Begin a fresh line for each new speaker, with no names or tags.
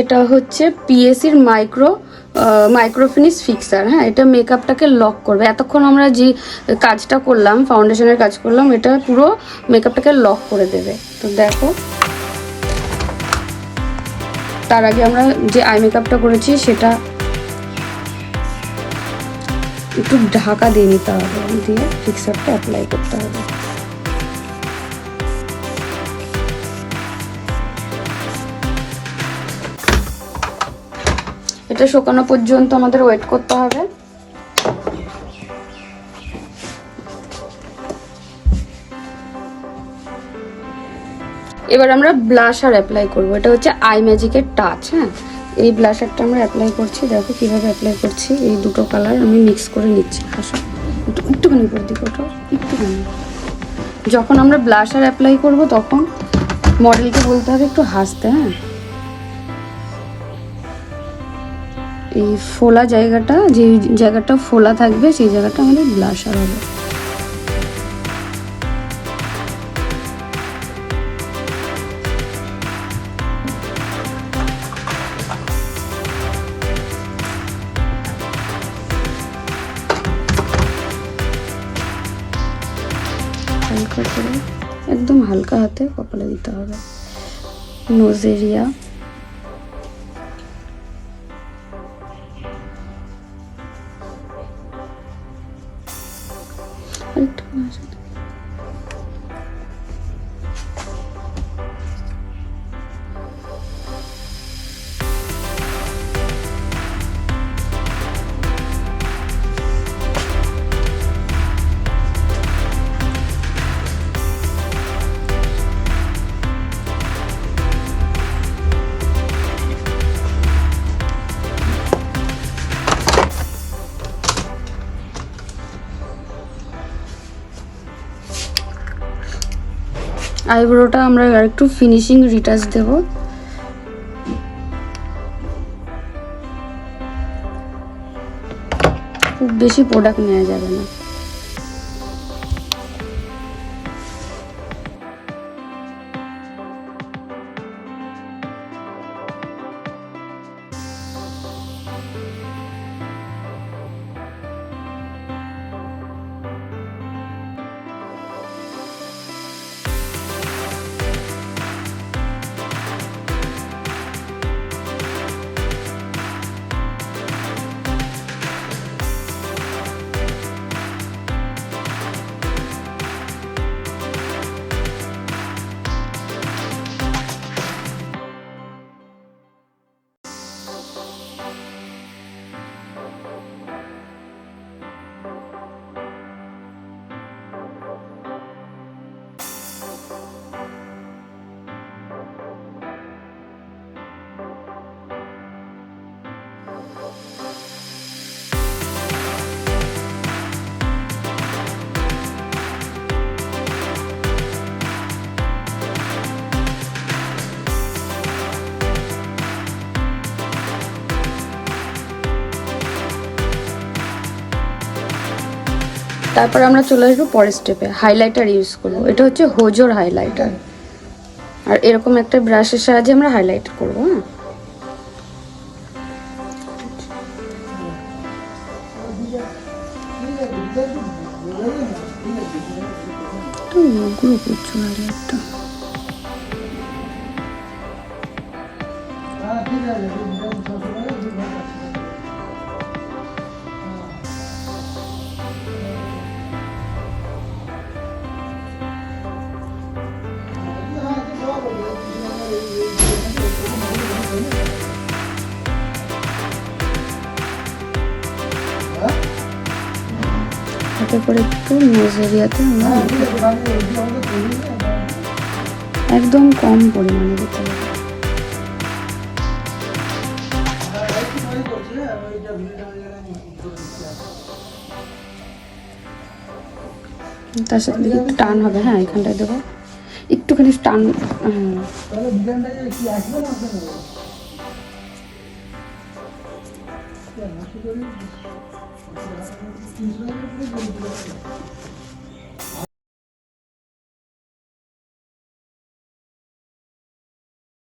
এটা হচ্ছে পিএসির micro মাইক্রোফিনিশ fixer হ্যাঁ এটা মেকআপটাকে লক করবে। এতক্ষণ আমরা যে কাজটা করলাম ফাউন্ডেশনের কাজ করলাম, এটা পুরো মেকআপটাকে লক করে দেবে। তো দেখো, তার আগে আমরা যে আই মেকআপটা করেছি, সেটা একটু ঢাকা দিয়ে নিতে হবে, দিয়ে ফিক্সারটা অ্যাপ্লাই করতে হবে। এটা শুকানো পর্যন্ত আমাদের ওয়েট করতে হবে। এবার আমরা ব্লাশার অ্যাপ্লাই করব। এটা হচ্ছে আই ম্যাজিকের টাচ হ্যাঁ? এই ব্লাশারটা আমরা অ্যাপ্লাই করছি। দেখো কীভাবে অ্যাপ্লাই করছি। এই দুটো কালার আমি মিক্স করে নিচ্ছি। হাসো একটু একটুখানি করে দিই ওটা। একটুখানি। যখন আমরা ব্লাশার অ্যাপ্লাই করব তখন মডেলকে বলতে হবে একটু হাসতে হ্যাঁ? এই ফোলা জায়গাটা যে জায়গাটা ফোলা থাকবে, সেই জায়গাটা আমাদের ব্লাশার হবে। হালকা করে, একদম হালকা হাতে কপালে দিতে হবে। 활동하셔도 আইব্রোটা আমরা আর একটু ফিনিশিং রিটাচ দেব। খুব বেশি প্রোডাক্ট নেওয়া যাবে না। তারপর আমরা চলে আসব পরের স্টেপে হাইলাইটার ইউজ করব। এটা হচ্ছে হোজোর হাইলাইটার আর এরকম একটা ব্রাশের সাহায্যে আমরা হাইলাইট করব হ্যাঁ? করছ হাইলাইটটা হাতে করে একটু নোজ একদম কম পরিমাণে দিতে তার সাথে দেখি একটু টান হবে হ্যাঁ এখানটায় দেবো। একটুখানি টান হ্যাঁ। Il a.